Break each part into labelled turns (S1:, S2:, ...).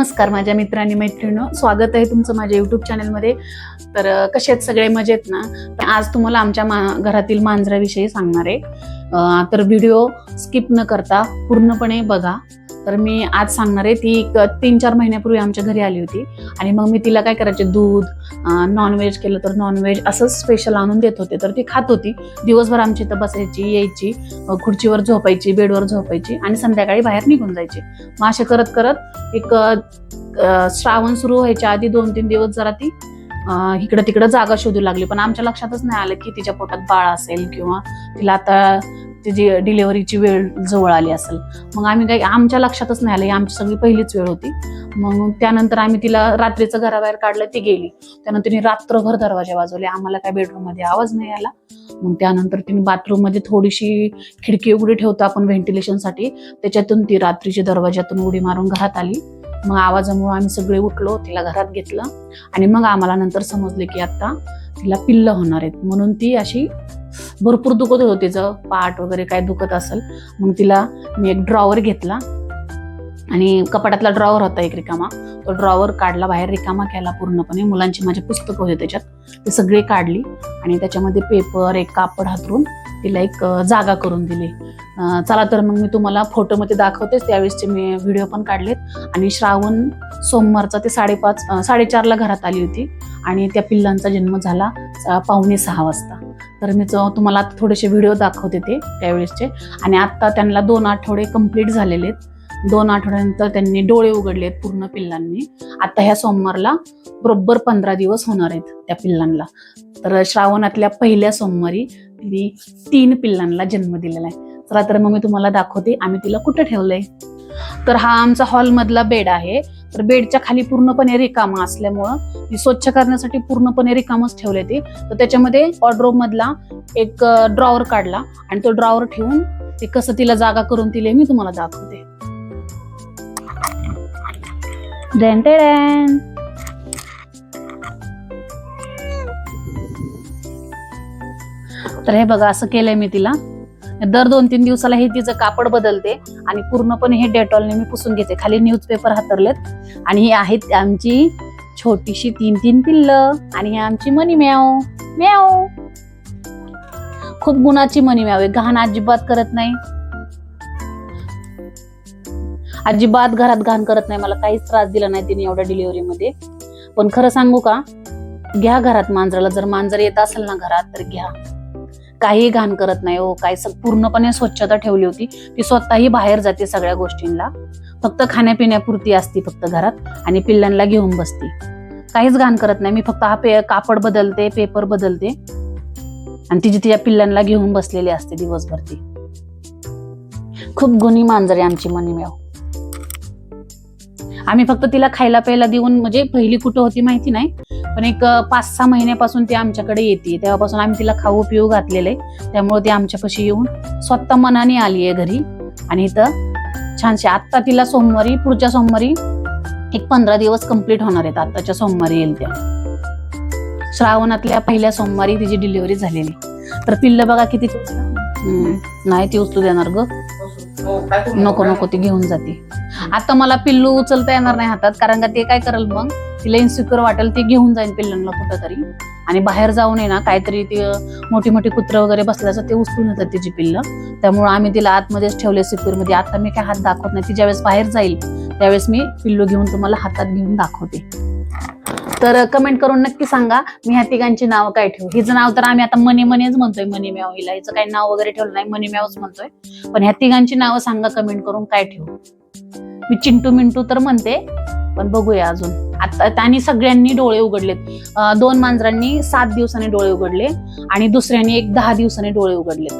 S1: नमस्कार माझ्या मित्रांनी मैत्रिणीनं. स्वागत आहे तुमचं माझ्या युट्यूब चॅनलमध्ये तर कसे आहेत सगळे? मजेत ना? आज तुम्हाला आमच्या मा घरातील मांजराविषयी सांगणार आहे. तर व्हिडिओ स्किप न करता पूर्णपणे बघा. तर मी आज सांगणार आहे ती तीन चार महिन्यापूर्वी आमच्या घरी आली होती. आणि मग मी तिला काय करायचे दूध नॉनव्हेज केलं तर नॉनव्हेज असंच स्पेशल आणून देत होते. तर ती खात होती. दिवसभर आमची इथं बसायची यायची खुर्चीवर झोपायची बेडवर झोपायची आणि संध्याकाळी बाहेर निघून जायची. मग असे करत करत एक श्रावण सुरू व्हायच्या आधी दोन तीन दिवस जरा ती इकडं तिकडं जागा शोधू लागली. पण आमच्या लक्षातच नाही आलं की तिच्या पोटात बाळ असेल किंवा तिला आता जी डिलेव्हरीची वेळ जवळ आली असेल. मग आम्ही काही आमच्या लक्षातच नाही आलं. आमची सगळी पहिलीच वेळ होती. मग त्यानंतर आम्ही तिला रात्रीचं घराबाहेर काढलं ती गेली. त्यानंतर तिने रात्रभर दरवाजे वाजवले आम्हाला काय बेडरूममध्ये आवाज नाही आला. मग त्यानंतर तिने बाथरूममध्ये थोडीशी खिडकी उघडी ठेवतो आपण व्हेंटिलेशनसाठी त्याच्यातून ती रात्रीच्या दरवाज्यातून उडी मारून घरात आली. मग आवाजामुळे आम्ही सगळे उठलो तिला घरात घेतलं. आणि मग आम्हाला नंतर समजले की आता तिला पिल्ल होणार आहेत. म्हणून ती अशी भरपूर दुखत होतं तिचं. पाठ वगैरे काय दुखत असेल. मग तिला मी एक ड्रॉवर घेतला. आणि कपाटातला ड्रॉवर होता एक रिकामा. तो ड्रॉवर काढला बाहेर रिकामा केला पूर्णपणे. मुलांची माझी पुस्तकं होते त्याच्यात. ते सगळे काढली. आणि त्याच्यामध्ये पेपर एक कापड हातरून तिला एक जागा करून दिली. चला तर मग मी तुम्हाला फोटोमध्ये दाखवतेच. त्यावेळेसचे मी व्हिडिओ पण काढलेत. आणि श्रावण सोमवारचा ते साडेपाच साडेचारला घरात आली होती. आणि त्या पिल्लांचा जन्म झाला पावणे सहा वाजता. तर मी तुम्हाला आता थोडेसे व्हिडिओ दाखवते ते त्यावेळेसचे. आणि आत्ता त्यांना दोन आठवडे कंप्लीट झालेले आहेत. दोन आठवड्यानंतर त्यांनी डोळे उघडलेत पूर्ण पिल्लांनी. आता ह्या सोमवारला बरोबर पंधरा दिवस होणार आहेत त्या पिल्लांना. तर श्रावणातल्या पहिल्या सोमवारी तिने तीन पिल्लांना जन्म दिलेला आहे. चला तर मग मी तुम्हाला दाखवते आम्ही तिला कुठं ठेवलंय? तर हा आमचा हॉलमधला बेड आहे. तर बेडच्या खाली पूर्णपणे रिकामा असल्यामुळं ती स्वच्छ करण्यासाठी पूर्णपणे रिकामच ठेवले ते तर त्याच्यामध्ये वॉर्डरोब मधला एक ड्रॉवर काढला आणि तो ड्रॉवर ठेवून ते कसं तिला जागा करून दिले मी तुम्हाला दाखवते. तर हे बघा असं केलंय मी तिला. दर दोन तीन दिवसाला हे तिचं कापड बदलते आणि पूर्णपणे हे डेटॉलने मी पुसून घेते. खाली न्यूजपेपर हातरलेत. आणि हे आहेत आमची छोटीशी तीन तीन पिल्ल आणि हे आमची मनी म्याव म्याव खूप गुणाची मनी म्याव आहे घाण अजिबात करत नाही. अजिबात घरात घाण करत नाही. मला काहीच त्रास दिला नाही तिने एवढ्या डिलिव्हरीमध्ये पण खरं सांगू का? घ्या घरात मांजराला. जर मांजर येत असेल ना घरात तर घ्या. काही घाण करत नाही हो काय पूर्णपणे स्वच्छता ठेवली होती. ती स्वतःही बाहेर जाते सगळ्या गोष्टींना फक्त खाण्यापिण्यापुरती असती फक्त घरात आणि पिल्लांना घेऊन बसती. काहीच घाण करत नाही. मी फक्त हा पे कापड बदलते पेपर बदलते. आणि तिची तिच्या पिल्लांना घेऊन बसलेली असते दिवसभर ती. खूप गुणी मांजर आहे आमची मनीमेव आम्ही फक्त तिला खायला प्यायला देऊन म्हणजे पहिली कुठं होती माहिती नाही. पण एक पाच सहा महिन्यापासून ती आमच्याकडे येते. तेव्हापासून आम्ही तिला खाऊ पिऊ घातलेले त्यामुळे ती आमच्यापाशी येऊन स्वतः मनाने आली आहे घरी. आणि इथं छानशी आत्ता तिला सोमवारी पुढच्या सोमवारी एक पंधरा दिवस कंप्लीट होणार आहेत. आत्ताच्या सोमवारी येईल त्या. श्रावणातल्या पहिल्या सोमवारी तिची डिलिव्हरी झालेली. तर पिल्ल बघा किती हम्म, नाही ती उचलू देणार ग. नको नको ती घेऊन जाते. आता मला पिल्लू उचलता येणार नाही हातात कारण का ते काय करेल मग? तिला इन्सिक्युअर वाटेल ती घेऊन जाईल पिल्लांना कुठं तरी आणि बाहेर जाऊन ये ना काहीतरी ती मोठी मोठी कुत्रं वगैरे बसल्याचं ते उचलून येतात तिची पिल्लं. त्यामुळे आम्ही तिला आतमध्येच ठेवले सिक्युअरमध्ये. आता मी काय हात दाखवत नाही. ती ज्यावेळेस बाहेर जाईल त्यावेळेस मी पिल्लू घेऊन तुम्हाला हातात घेऊन दाखवते. तर कमेंट करून नक्की सांगा मी ह्या तिघांची नाव काय ठेवू? हिचं नाव तर आम्ही आता मनी मनीच म्हणतोय मनी म्याव हिला. हिचं काही नाव वगैरे ठेवलं नाही मनी म्यावच म्हणतोय. पण ह्या तिघांची नावं सांगा कमेंट करून काय ठेवू? मी चिंटू मिंटू तर म्हणते पण बघूया अजून. आता त्यांनी सगळ्यांनी डोळे उघडलेत. दोन मांजरांनी सात दिवसांनी डोळे उघडले आणि दुसऱ्यांनी एक दहा दिवसांनी डोळे उघडलेत.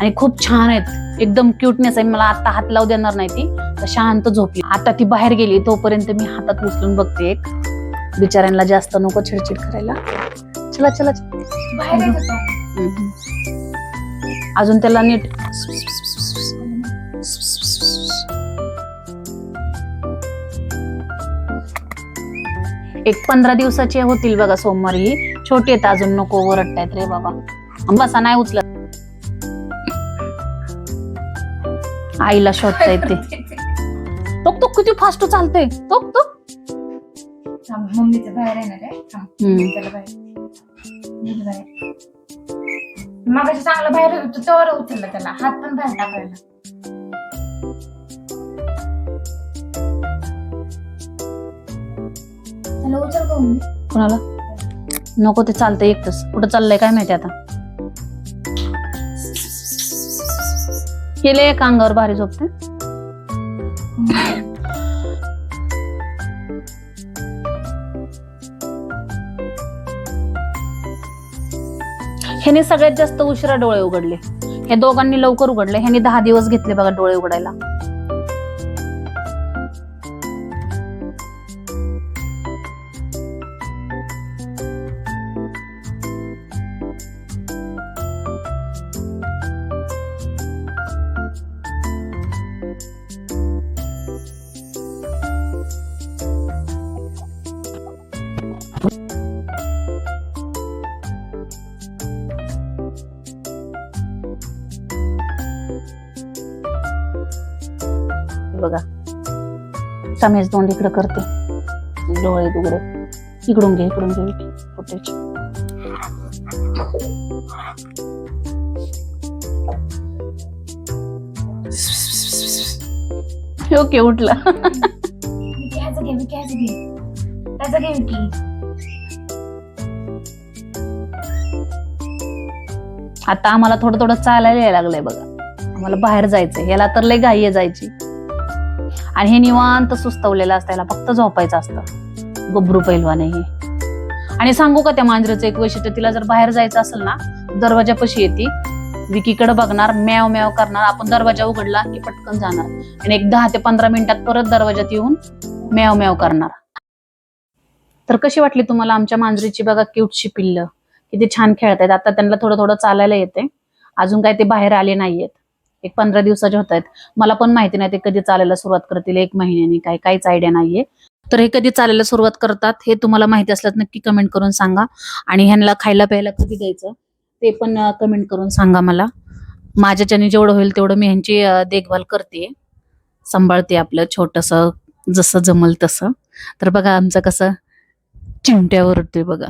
S1: आणि खूप छान आहेत. एकदम क्यूटनेस आहे. मला आता हात लावू देणार नाही ती तर शांत झोपली. आता ती बाहेर गेली तोपर्यंत मी हातात उचलून बघते एक. बिचाऱ्यांना जास्त नको चिडचिड करायला. चला चला. हम्म. अजून त्याला नीट एक पंधरा दिवसाचे होतील बघा सोमवारी छोटे आहेत अजून नको ओरडतायत रे बाबा. बसा नाही उचलत. आईला शोधता येते टोक टोक किती फास्ट चालते टोक टोक.
S2: थांब, मम्मीचं बाहेर येणार आहे गेलं बाहेर. मगाशी चांगलं बाहेर होतं तेव्हा उचललं त्याला. हात पण बाहेर टाकायला. त्याला उचल का मम्मी
S1: कोणाला? नको ते चालतंय एकटच. कुठं चाललंय काय माहिती आता? केले एका अंगावर भारी झोपते ह्याने सगळ्यात जास्त उशिरा डोळे उघडले. हे दोघांनी लवकर उघडले. ह्याने दहा दिवस घेतले बघा डोळे उघडायला. बघा. समेश तोंड इकडं करते. डोळे उघडे इकडून घे इकडून घे फुटेज ओके उठला. आता आम्हाला थोडं थोडं चालायला यायला लागलंय बघा. आम्हाला बाहेर जायचंय. याला तर लय घाई जायची. आणि हे निवांत सुस्तवलेलं असतं याला फक्त झोपायचं असतं. गुबरू पैलवाने हे. आणि सांगू का त्या मांजरीचं एक वैशिष्ट्य तिला जर बाहेर जायचं असेल ना दरवाजापाशी येते विकीकडे बघणार म्याव म्याव करणार आपण दरवाजा उघडला की पटकन जाणार. आणि एक दहा ते पंधरा मिनिटात परत दरवाजात येऊन म्याव म्याव करणार. तर कशी वाटली तुम्हाला आमच्या मांजरीची बघा क्यूटशी पिल्ल? किती छान खेळतायत. आता त्यांना थोडं थोडं चालायला येते अजून काय ते बाहेर आले नाहीयेत. एक पंधरा दिवसाचे होत आहेत. मला पण माहिती नाही ते कधी चालायला सुरुवात करतील एक महिन्यानी काय काहीच आयडिया नाहीये. तर हे कधी चालायला सुरुवात करतात हे तुम्हाला माहिती असल्यास नक्की कमेंट करून सांगा. आणि ह्यांना खायला प्यायला कधी द्यायचं ते पण कमेंट करून सांगा मला. माझ्याच्याने जेवढं होईल तेवढं मी ह्यांची देखभाल करते. सांभाळते आपलं छोटस जसं जमल तसं. तर बघा आमचं कसं चिमट्यावर उठते बघा.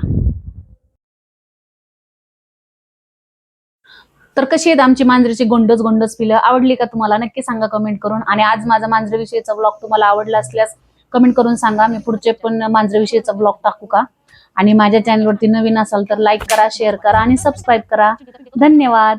S1: तर कशी आहेत आमची मांजरीची? गोंडच गोंडच पिलं. आवडली का तुम्हाला? नक्की सांगा कमेंट करून. आणि आज माझा मांजरीविषयीचा ब्लॉग तुम्हाला आवडला असल्यास कमेंट करून सांगा. मी पुढचे पण मांजरीविषयीचा ब्लॉग टाकू का? आणि माझ्या चॅनलवरती नवीन असाल तर लाईक करा शेअर करा आणि सबस्क्राईब करा. धन्यवाद.